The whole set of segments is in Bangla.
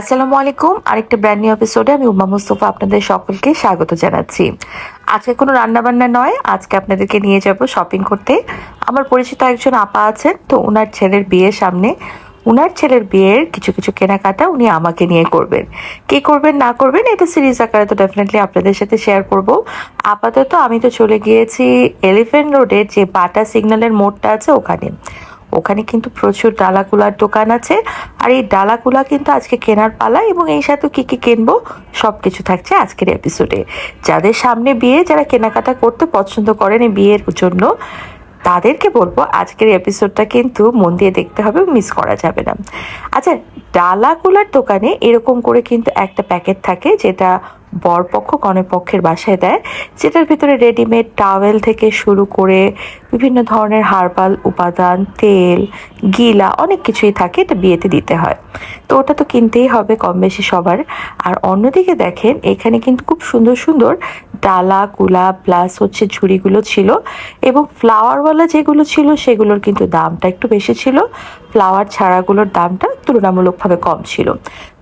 আসসালামু আলাইকুম। আরেকটা ব্র্যান্ড নিউ এপিসোডে আমি উমা মুস্তফা আপনাদের সকলকে স্বাগত জানাচ্ছি। আজকে কোনো রান্নাবান্না নয়, আজকে আপনাদেরকে নিয়ে যাব শপিং করতে। আমার পরিচিত একজন আপা আছেন, তো ওনার ছেলের বিয়ের সামনে, উনার ছেলের বিয়ের কিছু কিছু কেনাকাটা উনি আমাকে নিয়ে করবেন। কি করবেন, না করবেন, এটা সিরিজ আকারে তো ডেফিনেটলি আপনাদের সাথে শেয়ার করব। আপাতত আমি তো চলে গিয়েছি এলিফেন্ট রোডের যে বাটা সিগন্যালের মোড়টা আছে ওখানে। ওখানে কিন্তু প্রচুর ডালাকুলার দোকান আছে। আর এই ডালাকুলা কিন্তু আজকে কেনার পালা এবং এই সাথে কি কি কিনবো সব কিছু থাকছে আজকের এপিসোডে যাদের সামনে বিয়ে, যারা কেনাকাটা করতে পছন্দ করেন এই বিয়ের জন্য, তাদেরকে বলব আজকের এপিসোডটা কিন্তু মন দিয়ে দেখতে হবে মিস করা যাবে না। আচ্ছা ডালাকুলার দোকানে এরকম করে কিন্তু একটা প্যাকেট থাকে যেটা বরপক্ষ কনেপক্ষের বাসায় দেয়। যেটার ভিতরে রেডিমেড টাওয়েল থেকে শুরু করে বিভিন্ন ধরনের হার্বাল, উপাদান, তেল, গিলা, অনেক কিছুই থাকে এটা বিয়েতে দিতে হয়। তো ওটা তো কিনতেই হবে কম বেশি সবার। আর অন্যদিকে দেখেন, এখানে কিন্তু খুব সুন্দর সুন্দর ডালা কুলা প্লাস হচ্ছে ঝুড়িগুলো ছিল এবং ফ্লাওয়ারওয়ালা যেগুলো ছিল সেগুলোর কিন্তু দামটা একটু বেশি ছিল। ফ্লাওয়ার ছাড়াগুলোর দামটা তুলনামূলকভাবে কম ছিল।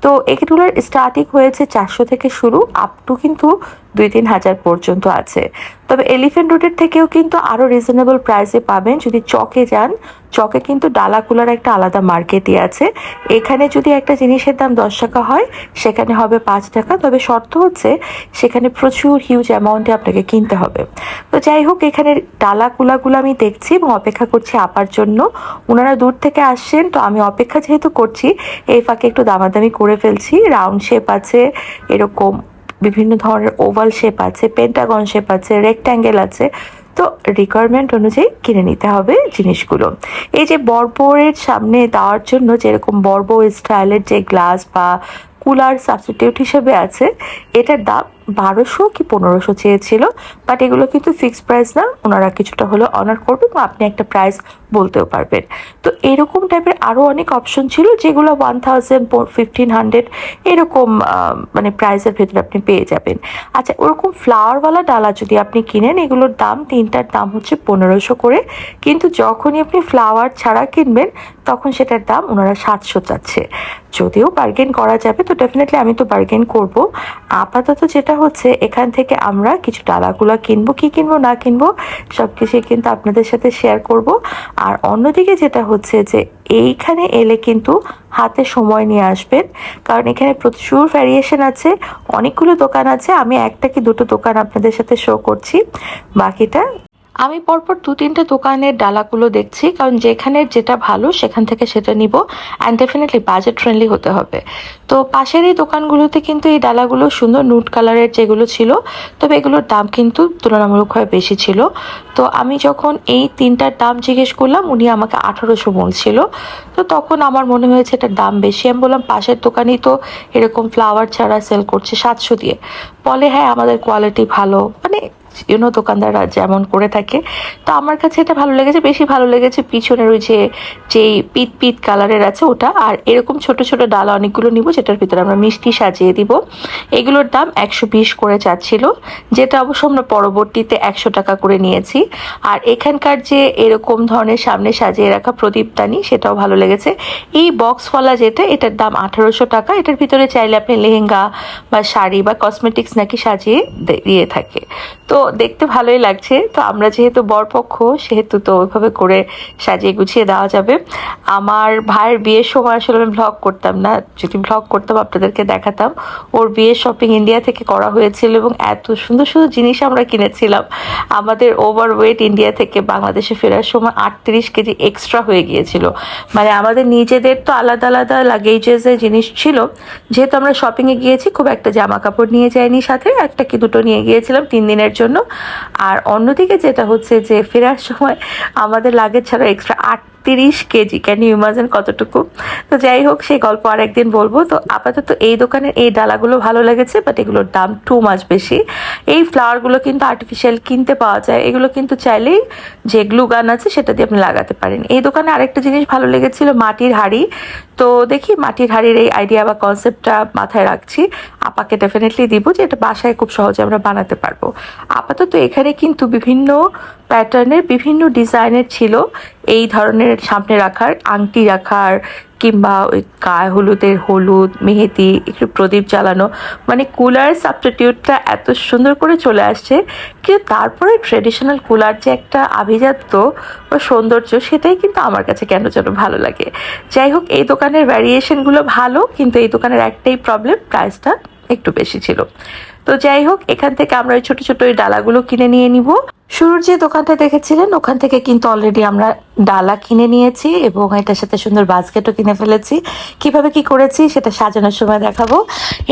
তো এগুলোর স্টার্টিং হয়েছে চারশো থেকে শুরু আপ টু কিন্তু দুই তিন হাজার পর্যন্ত আছে। তবে এলিফেন্ট রোডের থেকেও কিন্তু আরও রিজনেবল প্রাইসে পাবেন। যদি চকে যান, চকে কিন্তু ডালাকুলার একটা আলাদা মার্কেটই আছে। এখানে যদি একটা জিনিসের দাম দশ টাকা হয়, সেখানে হবে পাঁচ টাকা। তবে শর্ত হচ্ছে, সেখানে প্রচুর হিউজ অ্যামাউন্টে আপনাকে কিনতে হবে। তো যাই হোক, এখানে ডালাকুলাগুলো আমি দেখছি এবং অপেক্ষা করছি আপার জন্য। ওনারা দূর থেকে আসছেন, তো আমি অপেক্ষা যেহেতু করছি, এই ফাঁকে একটু দামাদামি করে ফেলছি। রাউন্ড শেপ আছে, এরকম বিভিন্ন ধরনের ওভাল শেপ আছে পেন্টাগন শেপ আছে রেক্ট্যাঙ্গেল আছে। তো রিকোয়ারমেন্ট অনুযায়ী কিনে নিতে হবে জিনিসগুলো। এই যে বর্বরের সামনে দেওয়ার জন্য যেরকম বর্ব স্টাইলের যে গ্লাস বা কুলার সাবস্টিটিউট হিসেবে আছে, এটার দাম বারোশো কি পনেরোশো চেয়েছিল বাট এগুলো কিন্তু ফিক্সড প্রাইস না, ওনারা কিছুটা হলেও অনার করবে বা আপনি একটা প্রাইস বলতেও পারবেন। তো এরকম টাইপের আরও অনেক অপশন ছিল যেগুলো ওয়ান থাউজেন্ড ফিফটিন হান্ড্রেড এরকম মানে প্রাইসের ভেতরে আপনি পেয়ে যাবেন। আচ্ছা ওরকম ফ্লাওয়ারওয়ালা ডালা যদি আপনি কিনেন, এগুলোর দাম, তিনটার দাম হচ্ছে পনেরোশো করে, কিন্তু যখনই আপনি ফ্লাওয়ার ছাড়া কিনবেন, তখন সেটার দাম ওনারা সাতশো চাচ্ছে। যদিও বার্গেন করা যাবে, তো ডেফিনেটলি আমি তো বার্গেন করব। আপাতত যেটা হচ্ছে, এখান থেকে আমরা কিছু ডালাগুলা কিনবো, কি কিনবো, না কিনবো সব কিছুই কিন্তু আপনাদের সাথে শেয়ার করব। আর অন্যদিকে যেটা হচ্ছে যে, এইখানে এলে কিন্তু হাতে সময় নিয়ে আসবেন। কারণ এখানে প্রচুর ভ্যারিয়েশন আছে, অনেকগুলো দোকান আছে। আমি একটা কি দুটো দোকান আপনাদের সাথে শো করছি। বাকিটা আমি পরপর দু তিনটে দোকানের ডালাগুলো দেখছি, কারণ যেখানে যেটা ভালো সেখান থেকে সেটা নিব অ্যান্ড ডেফিনেটলি বাজেট ফ্রেন্ডলি হতে হবে। তো পাশের এই দোকানগুলোতে কিন্তু এই ডালাগুলো সুন্দর নুট কালারের যেগুলো ছিল, তবে এগুলোর দাম কিন্তু তুলনামূলকভাবে বেশি ছিল। তো আমি যখন এই তিনটার দাম জিজ্ঞেস করলাম, উনি আমাকে আঠারোশো বলছিল। তো তখন আমার মনে হয়েছে এটার দাম বেশি। আমি বললাম, পাশের দোকানেই তো এরকম ফ্লাওয়ার ছাড়া সেল করছে সাতশো দিয়ে। বলে হ্যাঁ আমাদের কোয়ালিটি ভালো। মানে ইউনো দোকানদাররা যেমন করে থাকে। তো আমার কাছে এটা ভালো লেগেছে, বেশি ভালো লেগেছে পিছনের ওই যে, যেই পিত পিত কালারের আছে ওটা। আর এরকম ছোট ছোট ডালা অনেকগুলো নিব, যেটার ভিতরে আমরা মিষ্টি সাজিয়ে দিব। এগুলোর দাম একশো বিশ করে চাচ্ছিল, যেটা অবশ্য আমরা পরবর্তীতে একশো টাকা করে নিয়েছি। আর এখানকার যে এরকম ধরনের সামনে সাজিয়ে রাখা প্রদীপদানি সেটাও ভালো লেগেছে। এই বক্সওয়ালা যেটা, এটার দাম আঠারোশো টাকা। এটার ভিতরে চাইলে আপনি লেহেঙ্গা বা শাড়ি বা কসমেটিক্স নাকি সাজিয়ে দিয়ে থাকে। তো দেখতে ভালোই লাগছে। তো আমরা যেহেতু বরপক্ষ, সেহেতু তো ওইভাবে করে সাজিয়ে গুছিয়ে দেওয়া যাবে। আমার ভাইয়ের বিয়ের সময় আসলে আমি ভ্লগ করতাম না। যদি ভ্লগ করতাম, আপনাদেরকে দেখাতাম। ওর বিয়ের শপিং ইন্ডিয়া থেকে করা হয়েছিল এবং এত সুন্দর সুন্দর জিনিস আমরা কিনেছিলাম। আমাদের ওভার ওয়েট ইন্ডিয়া থেকে বাংলাদেশে ফেরার সময় আটত্রিশ কেজি এক্সট্রা হয়ে গিয়েছিল। মানে আমাদের নিজেদের তো আলাদা আলাদা লাগেজেসের জিনিস ছিল। যেহেতু আমরা শপিংয়ে গিয়েছি, খুব একটা জামা কাপড় নিয়ে যাইনি সাথে, একটা কি দুটো নিয়ে গিয়েছিলাম তিন দিনের জন্য। আর অন্যদিকে যেটা হচ্ছে যে ফেরার সময় আমাদের লাগেজ ছাড়া এক্সট্রা আটত্রিশ কেজি। ক্যান ইউ ইমাজিন কতটুকু? তো যাই হোক, সেই গল্প আর একদিন বলব। তো আপাতত এই দোকানের এই ডালাগুলো ভালো লেগেছে বাট এগুলোর দাম টু মাছ বেশি। এই ফ্লাওয়ারগুলো কিন্তু আর্টিফিশিয়াল কিনতে পাওয়া যায়। এগুলো কিন্তু চাইলেই যে গ্লু গান আছে, সেটা দিয়ে আপনি লাগাতে পারেন। এই দোকানে আরেকটা জিনিস ভালো লেগেছিল, মাটির হাড়ি। তো দেখি মাটির হাড়ির এই আইডিয়া বা কনসেপ্টটা মাথায় রাখছি। আপাকে ডেফিনেটলি দিব যে এটা বাসায় খুব সহজে আমরা বানাতে পারব। আপাতত এখানে কিন্তু বিভিন্ন প্যাটার্নের বিভিন্ন ডিজাইনের ছিল। এই ধরনের সামনে রাখার, আংটি রাখার কিংবা ওই গায়ে হলুদের হলুদ, মেহেদি, একটু প্রদীপ জ্বালানো মানে কুলার সাবস্টিটিউটটা এত সুন্দর করে চলে আসছে কিন্তু তারপরে ট্রেডিশনাল কুলার যে একটা আভিজাত্য বা সৌন্দর্য, সেটাই কিন্তু আমার কাছে কেন যেন ভালো লাগে। যাই হোক, এই দোকানের ভ্যারিয়েশনগুলো ভালো, কিন্তু এই দোকানের একটাই প্রবলেম প্রাইসটা একটু বেশি ছিল। তো যাই হোক, এখান থেকে আমরা ওই ছোটো ছোটো ওই ডালাগুলো কিনে নিয়ে নিব। শুরুর যে দোকানটা দেখেছিলেন, ওখান থেকে কিন্তু অলরেডি আমরা ডালা কিনে নিয়েছি এবং এটার সাথে সুন্দর বাস্কেটও কিনে ফেলেছি। কীভাবে কি করেছি সেটা সাজানোর সময় দেখাবো।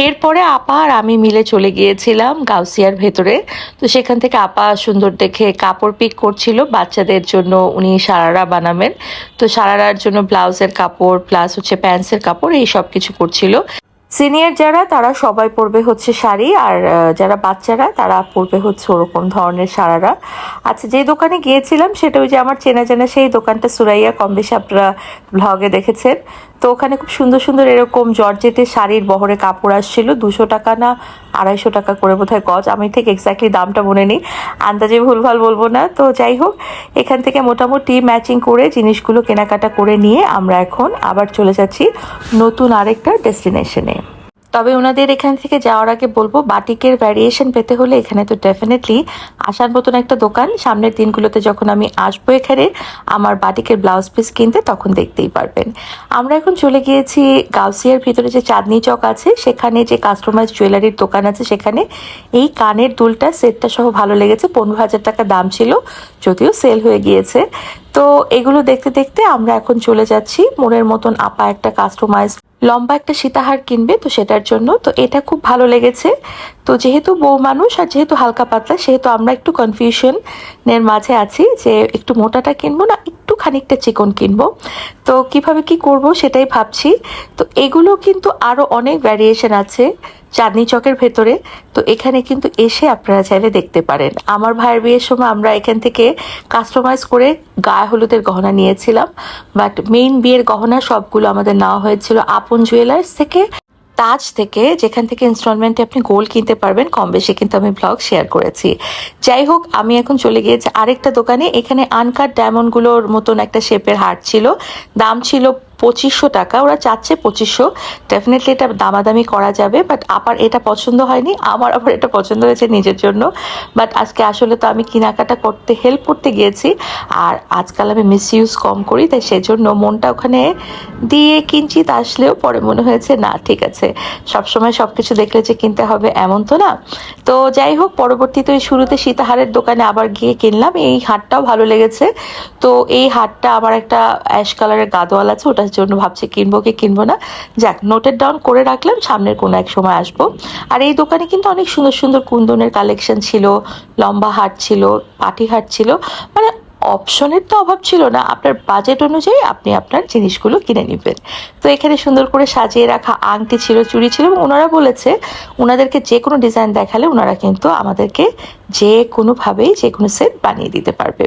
এরপরে আপা আর আমি মিলে চলে গিয়েছিলাম গাউসিয়ার ভেতরে। তো সেখান থেকে আপা সুন্দর দেখে কাপড় পিক করছিল বাচ্চাদের জন্য উনি সারারা বানাবেন। তো সারারার জন্য ব্লাউজের কাপড় প্লাস হচ্ছে প্যান্টসের কাপড়, এই সব কিছু করছিল। সিনিয়র যারা, তারা সবাই পরবে হচ্ছে শাড়ি, আর যারা বাচ্চারা, তারা পরবে হচ্ছে ওরকম ধরনের সারারা। আচ্ছা যে দোকানে গিয়েছিলাম, সেটা ওই যে আমার চেনা জানা সেই দোকানটা, সুরাইয়া কম বেশি আপনারা ব্লগে দেখেছেন। তো ওখানে খুব সুন্দর সুন্দর এরকম জর্জেতে শাড়ির বহরে কাপড় আসছিল। দুশো টাকা না আড়াইশো টাকা করে বোধহয় গজ। আমি ঠিক এক্স্যাক্টলি দামটা মনে নিই। আন্দাজে ভুলভাল বলব না। তো যাই হোক, এখান থেকে মোটামুটি ম্যাচিং করে জিনিসগুলো কেনাকাটা করে নিয়ে আমরা এখন আবার চলে যাচ্ছি নতুন আরেকটা ডেস্টিনেশনে তবে ওনাদের এখান থেকে যাওয়ার আগে বলব, বাটিকের ভ্যারিয়েশন পেতে হলে এখানে তো ডেফিনেটলি আসার মতন একটা দোকান। সামনের দিনগুলোতে যখন আমি আসব এখানে, আমার বাটিকের ব্লাউজ পিস কিনতে, তখন দেখতেই পারবেন। আমরা এখন চলে গিয়েছি গাউসিয়ার ভিতরে যে চাঁদনি চক আছে, সেখানে যে কাস্টমাইজ জুয়েলারির দোকান আছে সেখানে। এই কানের দুলটা সেটটা সহ ভালো লেগেছে। পনেরো হাজার টাকা দাম ছিল, যদিও সেল হয়ে গিয়েছে। তো এগুলো দেখতে দেখতে আমরা এখন চলে যাচ্ছি। মনের মতন আপা একটা কাস্টমাইজ লম্বা একটা সীতাহার কিনবে, তো সেটার জন্য। তো এটা খুব ভালো লেগেছে। তো যেহেতু বউ মানুষ আর যেহেতু হালকা পাতলা, সেহেতু আমরা একটু কনফিউশনের মাঝে আছি যে একটু মোটাটা কিনবো না, একটু খানিকটা চিকন কিনবো। তো কীভাবে কি করব সেটাই ভাবছি। তো এগুলো কিন্তু আরও অনেক ভ্যারিয়েশন আছে। চাঁদনি চকের ভেতরে। তো এখানে কিন্তু এসে আপনারা চাইলে দেখতে পারেন। আমার ভাইয়ের বিয়ের সময় আমরা এখান থেকে কাস্টমাইজ করে গায়ে হলুদের গহনা নিয়েছিলাম। বাট মেইন বিয়ের গহনা সবগুলো আমাদের নেওয়া হয়েছিল আপন জুয়েলার্স থেকে, তাজ থেকে, যেখান থেকে ইনস্টলমেন্টে আপনি গোল্ড কিনতে পারবেন। কম বেশি কিন্তু আমি ব্লগ শেয়ার করেছি। যাই হোক, আমি এখন চলে গিয়েছি আরেকটা দোকানে। এখানে আনকাট ডায়মন্ডগুলোর মতন একটা শেপের হাট ছিল। দাম ছিল পঁচিশশো টাকা। ওরা চাচ্ছে পঁচিশশো। ডেফিনেটলি এটা দামাদামি করা যাবে বাট আবার এটা পছন্দ হয়নি। আমার আবার এটা পছন্দ হয়েছে নিজের জন্য। বাট আজকে আসলে তো আমি কেনাকাটা করতে হেল্প করতে গিয়েছি। আর আজকাল আমি মিস ইউজ কম করি, তাই সেজন্য মনটা ওখানে দিয়ে কিঞ্চিত আসলেও পরে মনে হয়েছে, না, ঠিক আছে। সবসময় সব কিছু দেখলে যে কিনতে হবে এমন তো না। তো যাই হোক, পরবর্তীতে শুরুতে সীতাহারের দোকানে আবার গিয়ে কিনলাম। এই হাটটাও ভালো লেগেছে। তো এই হাটটা আমার একটা অ্যাশ কালারের গাদোয়াল আছে ওটার জন্য ভাবছি কিনবো কি কিনবো না। যাক নোটেড ডাউন করে রাখলাম, সামনের কোনো এক সময় আসব। আর এই দোকানে কিন্তু অনেক সুন্দর সুন্দর কুন্দনের কালেকশন ছিল, লম্বা হাট ছিল, পাটি হাট ছিল। মানে অপশনের তো অভাব ছিল না। আপনার বাজেট অনুযায়ী আপনি আপনার জিনিসগুলো কিনে নেবেন। তো এখানে সুন্দর করে সাজিয়ে রাখা আংটি ছিল, চুড়ি ছিল এবং ওনারা বলেছে, ওনাদেরকে যে কোনো ডিজাইন দেখালে ওনারা কিন্তু আমাদেরকে যে কোনোভাবেই যে কোনো সেট বানিয়ে দিতে পারবে।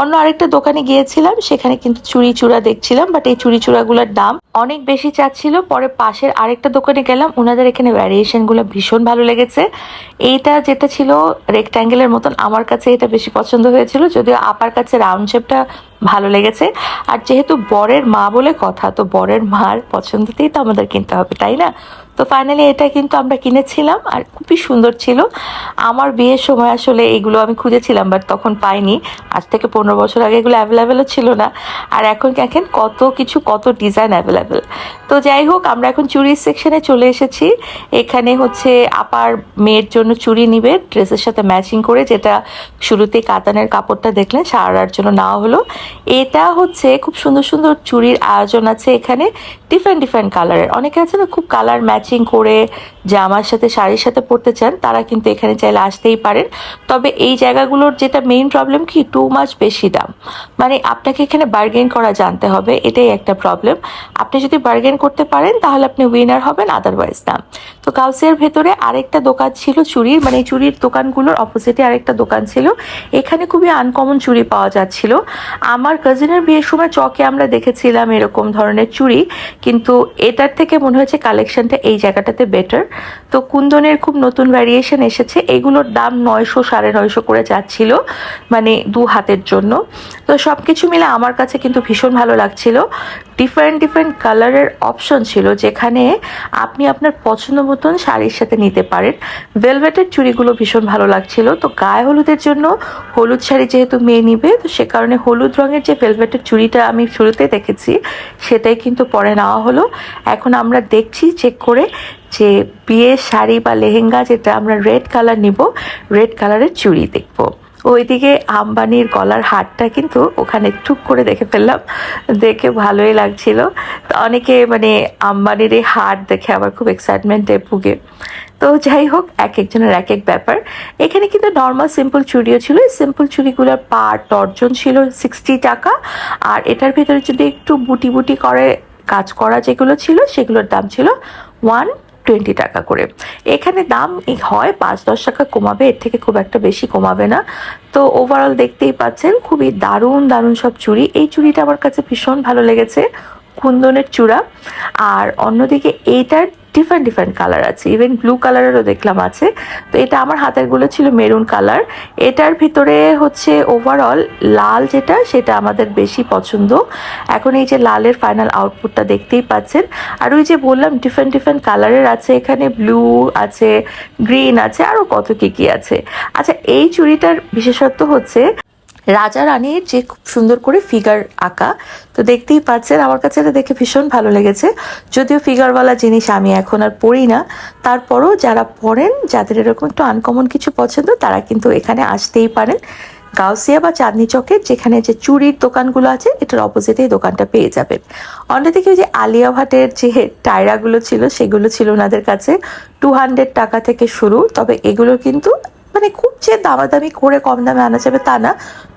অন্য আরেকটা দোকানে গিয়েছিলাম, সেখানে কিন্তু চুড়ি চূড়া দেখছিলাম বাট এই চুড়ি চূড়াগুলোর দাম অনেক বেশি চাচ্ছিল। পরে পাশের আরেকটা দোকানে গেলাম, ওনাদের এখানে ভ্যারিয়েশনগুলো ভীষণ ভালো লেগেছে। এইটা যেটা ছিল রেক্ট্যাঙ্গেলের মতন, আমার কাছে এটা বেশি পছন্দ হয়েছিল, যদিও আপার কাছে রাউন্ড শেপটা ভালো লেগেছে। আর যেহেতু বরের মা বলে কথা, তো বরের মার পছন্দতেই তো আমাদের কিনতে হবে, তাই না? তো ফাইনালি এটা কিন্তু আমরা কিনেছিলাম আর খুবই সুন্দর ছিল। আমার বিয়ের সময় আসলে এগুলো আমি খুঁজেছিলাম বাট তখন পাইনি। আজ থেকে পনেরো বছর আগে এগুলো অ্যাভেলেবেলও ছিল না। আর এখন দেখেন কত কিছু, কত ডিজাইন অ্যাভেলেবেল তো যাই হোক, আমরা এখন চুরির সেকশনে চলে এসেছি। এখানে হচ্ছে আপার মেয়ের জন্য চুরি নিবে ড্রেসের সাথে ম্যাচিং করে যেটা শুরুতে কাতানের কাপড়টা দেখলেন, সারার জন্য নেওয়া হলো। এটা হচ্ছে খুব সুন্দর সুন্দর চুরির আয়োজন আছে এখানে ডিফারেন্ট ডিফারেন্ট কালারের অনেকে আছে না, খুব কালার ম্যাচিং করে জামার সাথে শাড়ির সাথে পরতে চান, তারা কিন্তু এখানে চাইলে আসতেই পারেন। তবে এই জায়গাগুলোর যেটা মেইন প্রবলেম কি টু মাচ বেশি দাম। মানে আপনাকে এখানে বার্গেন করা জানতে হবে, এটাই একটা প্রবলেম আপনি যদি বার্গেন করতে পারেন, তাহলে আপনি উইনার হবেন আদারওয়াইজ না। তো কাউসিয়ার ভেতরে আরেকটা দোকান ছিল চুড়ির মানে চুড়ির দোকানগুলোর অপোজিটে আরেকটা দোকান ছিল। এখানে খুবই আনকমন চুড়ি পাওয়া যাচ্ছিল। আমার কাজিনের বিয়ের সময় চকে আমরা দেখেছিলাম এরকম ধরনের চুড়ি কিন্তু এটার থেকে মনে হয়েছে কালেকশনটা এই জায়গাটাতে বেটার তো কুন্দনের খুব নতুন ভ্যারিয়েশন এসেছে। এগুলোর দাম নয়শো, সাড়ে নয়শো করে যাচ্ছিল মানে দু হাতের জন্য। তো সব কিছু মিলে আমার কাছে কিন্তু ভীষণ ভালো লাগছিল। ডিফারেন্ট ডিফারেন্ট কালারের অপশন ছিল যেখানে আপনি আপনার পছন্দ মতন শাড়ির সাথে নিতে পারেন। ভেলভেটের চুড়িগুলো ভীষণ ভালো লাগছিল। তো গায়ে হলুদের জন্য হলুদ শাড়ি যেহেতু মেয়ে নিবে, তো সে কারণে হলুদ রঙের যে ভেলভেটের চুড়িটা আমি শুরুতে দেখেছি, সেটাই কিন্তু পরে নেওয়া হলো। এখন আমরা দেখছি চেক করে যে বিয়ের শাড়ি বা লেহেঙ্গা যেটা আমরা রেড কালার নিব রেড কালারের চুড়ি দেখব। ওইদিকে আম্বানির গলার হারটা কিন্তু ওখানে টুক করে দেখে ফেললাম। দেখে ভালোই লাগছিল। অনেকে মানে আম্বানির এই হার দেখে আবার খুব এক্সাইটমেন্টে ভুগে। তো যাই হোক, এক একজনের এক এক ব্যাপার। এখানে কিন্তু নর্মাল সিম্পল চুড়িও ছিল। এই সিম্পল চুড়িগুলোর পার ডর্জন ছিল সিক্সটি টাকা। আর এটার ভেতরে যদি একটু বুটি বুটি করে কাজ করা যেগুলো ছিল, সেগুলোর দাম ছিল ওয়ান টোয়েন্টি টাকা করে। এখানে দাম হয় পাঁচ দশ টাকা কমাবে, এর থেকে খুব একটা বেশি কমাবে না। তো ওভারঅল দেখতেই পাচ্ছেন, খুবই দারুণ দারুণ সব চুড়ি। এই চুড়িটা আমার কাছে ভীষণ ভালো লেগেছে। কুন্দনের চূড়া, আর অন্যদিকে এইটার ডিফারেন্ট ডিফারেন্ট কালার আছে। ইভেন ব্লু কালারেরও দেখলাম আছে। তো এটা আমার হাতেরগুলো ছিল মেরুন কালার এটার ভিতরে হচ্ছে ওভারঅল লাল যেটা, সেটা আমাদের বেশি পছন্দ। এখন এই যে লালের ফাইনাল আউটপুটটা দেখতেই পাচ্ছেন। আর ওই যে বললাম ডিফারেন্ট ডিফারেন্ট কালারের আছে। এখানে ব্লু আছে গ্রিন আছে, আরও কত কী কী আছে। আচ্ছা এই চুড়িটার বিশেষত্ব হচ্ছে রাজা রানীর যে খুব সুন্দর করে ফিগার আঁকা, তো দেখতেই পাচ্ছেন, আমার কাছে এটা দেখে ভীষণ ভালো লেগেছে। যদিও ফিগারওয়ালা জিনিস আমি এখন আর পড়ি না, তারপরও যারা পড়েন, যাদের এরকম একটু আনকমন কিছু পছন্দ, তারা কিন্তু এখানে আসতেই পারেন। গাউসিয়া বা চাঁদনি চকের যেখানে যে চুরির দোকানগুলো আছে, এটার অপোজিটে এই দোকানটা পেয়ে যাবেন। অন্যদিকে ওই যে আলিয়া ভাটের যে টায়রাগুলো ছিল, সেগুলো ছিল ওনাদের কাছে। টু হান্ড্রেড টাকা থেকে শুরু, তবে এগুলো কিন্তু মানে খুব যে দামাদামি করে কম দামে আনা যাবে তা না,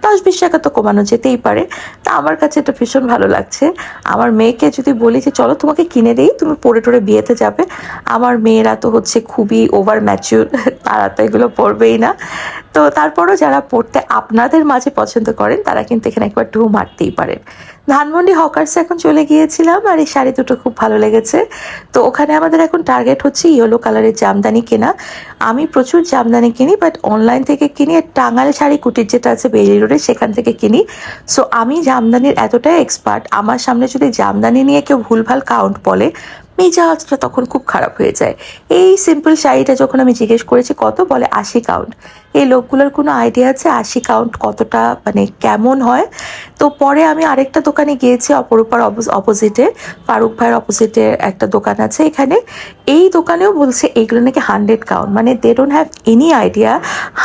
দশ বিশ টাকা তো কমানো যেতেই পারে। তা আমার কাছে এটা ভীষণ ভালো লাগছে। আমার মেয়েকে যদি বলি যে, চলো তোমাকে কিনে দেই, তুমি পরে টরে বিয়েতে যাবে। আমার মেয়েরা তো হচ্ছে খুবই ওভার ম্যাচিউর তারা তো এগুলো পড়বেই না। তো তারপরও যারা পড়তে আপনাদের মাঝে পছন্দ করেন, তারা কিন্তু এখানে একবার ঢু মারতেই পারেন। ধানমন্ডি হকার্সে এখন চলে গিয়েছিলাম আর এই শাড়ি দুটো খুব ভালো লেগেছে। তো ওখানে আমাদের এখন টার্গেট হচ্ছে ইয়েলো কালারের জামদানি কেনা। আমি প্রচুর জামদানি কিনি বাট অনলাইন থেকে কিনি আর টাঙ্গাল শাড়ি কুটির যেটা আছে বেলি রোডে সেখান থেকে কিনি। সো আমি জামদানির এতটাই এক্সপার্ট আমার সামনে যদি জামদানি নিয়ে কেউ ভুলভাল কাউন্ট বলে, মেজাজটা তখন খুব খারাপ হয়ে যায়। এই সিম্পল শাড়িটা যখন আমি জিজ্ঞেস করেছি, কত বলে আশি কাউন্ট এই লোকগুলোর কোনো আইডিয়া আছে? আশি কাউন্ট কতটা মানে কেমন হয়? তো পরে আমি আরেকটা দোকানে গিয়েছি, অপরূপার অপোজিটে ফারুক ভাইয়ের অপোজিটে একটা দোকান আছে এখানে। এই দোকানেও বলছে এইগুলো নাকি হান্ড্রেড কাউন্ট মানে they don't have any idea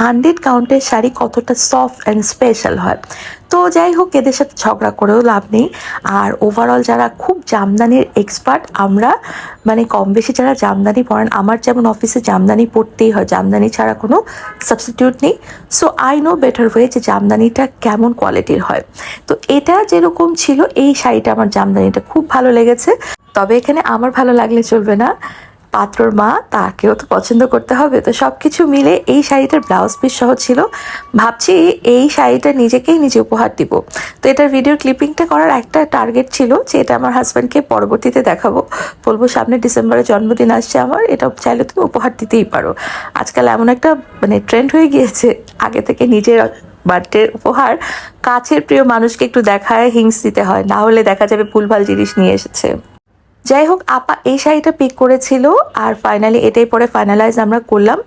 hundred কাউন্টের sari কতটা সফট অ্যান্ড স্পেশাল হয়। তো যাই হোক, এদের সাথে ঝগড়া করেও লাভ নেই। আর ওভারঅল যারা খুব জামদানির এক্সপার্ট আমরা মানে কম বেশি যারা জামদানি পড়েন আমার যেমন অফিসে জামদানি পড়তেই হয়, জামদানি ছাড়া কোনো সাবস্টিটিউট নেই। So I know better way যে জামদানিটা কেমন কোয়ালিটির হয়। তো এটা যেরকম ছিল, এই শাড়িটা আমার জামদানিটা খুব ভালো লেগেছে। তবে এখানে আমার ভালো লাগলে চলবে না। পাত্রর মা তাকেও তো পছন্দ করতে হবে। তো সব কিছু মিলে এই শাড়িটার ব্লাউজ পিস সহ ছিল। ভাবছি এই শাড়িটা নিজেকেই নিজে উপহার দিব। তো এটার ভিডিও ক্লিপিংটা করার একটা টার্গেট ছিল যে এটা আমার হাজব্যান্ডকে পরবর্তীতে দেখাবো। বলব সামনে ডিসেম্বরে জন্মদিন আসছে আমার, এটা চাইলে তুমি উপহার দিতেই পারো। আজকাল এমন একটা মানে ট্রেন্ড হয়ে গিয়েছে, আগে থেকে নিজের বার্থডে উপহার কাছের প্রিয় মানুষকে একটু দেখায় হিংস দিতে হয়। না হলে দেখা যাবে ভুলভাল জিনিস নিয়ে এসেছে। যাই হোক আপা এই শাড়িটা পিক করেছিল আর ফাইনালি এটাই পরে ফাইনালাইজ আমরা করলাম।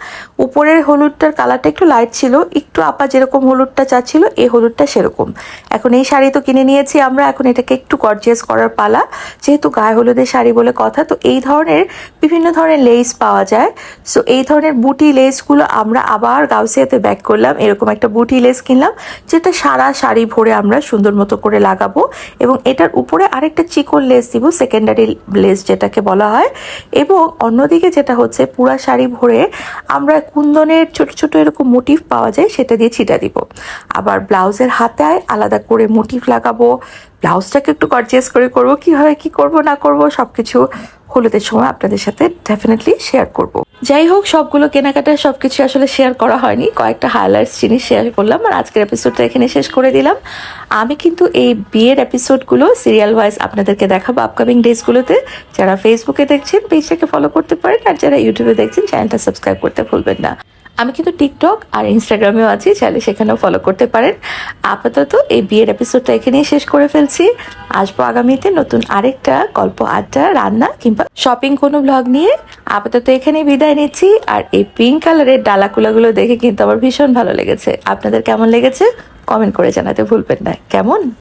উপরের হলুদটার কালারটা একটু লাইট ছিল, একটু আপা যেরকম হলুদটা চাচ্ছিল, এই হলুদটা সেরকম। এখন এই শাড়ি তো কিনে নিয়েছি আমরা, এখন এটাকে একটু গর্জিয়াস করার পালা। যেহেতু গায়ে হলুদের শাড়ি বলে কথা, তো এই ধরনের বিভিন্ন ধরনের লেস পাওয়া যায়। সো এই ধরনের বুটি লেসগুলো আমরা আবার গাউসিয়াতে ব্যাক করলাম। এরকম একটা বুটি লেস কিনলাম, যেটা সারা শাড়ি ভরে আমরা সুন্দর মতো করে লাগাবো। এবং এটার উপরে আরেকটা চিকন লেস দিব সেকেন্ডারি লেস যেটাকে বলা হয়। এবং অন্যদিকে যেটা হচ্ছে পুরা শাড়ি ভরে আমরা কুন্দনের ছোট ছোট এরকম মোটিভ পাওয়া যায়, সেটা দিয়ে ছিটা দিব। আবার ব্লাউজের হাতায় আলাদা করে মোটিভ লাগাবো ব্লাউজটাকে একটু গর্জিয়াস করে করব, কীভাবে কি করব, না করব, সবকিছু হলুদের সময় আপনাদের সাথে ডেফিনেটলি শেয়ার করব। যাই হোক, সবগুলো কেনাকাটা সবকিছু আসলে শেয়ার করা হয়নি, কয়েকটা হাইলাইটস জিনিস শেয়ার করলাম, আর আজকের এপিসোডটা এখানে শেষ করে দিলাম। আমি কিন্তু এই বিয়ের এপিসোডগুলো সিরিয়াল ওয়াইজ আপনাদেরকে দেখাবো আপকামিং ডেজগুলোতে যারা ফেসবুকে দেখছেন পেজটাকে ফলো করতে পারেন, আর যারা ইউটিউবে দেখছেন চ্যানেলটা সাবস্ক্রাইব করতে ভুলবেন না। আমি কিন্তু টিকটক আর ইনস্টাগ্রামেও আছি, চাইলে সেখানেও ফলো করতে পারেন। আপাতত এই বিয়ের এপিসোডটা এখানেই শেষ করে ফেলছি। আসব আগামীতে নতুন আরেকটা গল্প, আড্ডা, রান্না কিংবা শপিং কোনো ব্লগ নিয়ে। আপাতত এখানেই বিদায় নিচ্ছি। আর এই পিঙ্ক কালারের ডালাকুলাগুলো দেখে কিন্তু আমার ভীষণ ভালো লেগেছে। আপনাদের কেমন লেগেছে? কমেন্ট করে জানাতে ভুলবেন না। কেমন?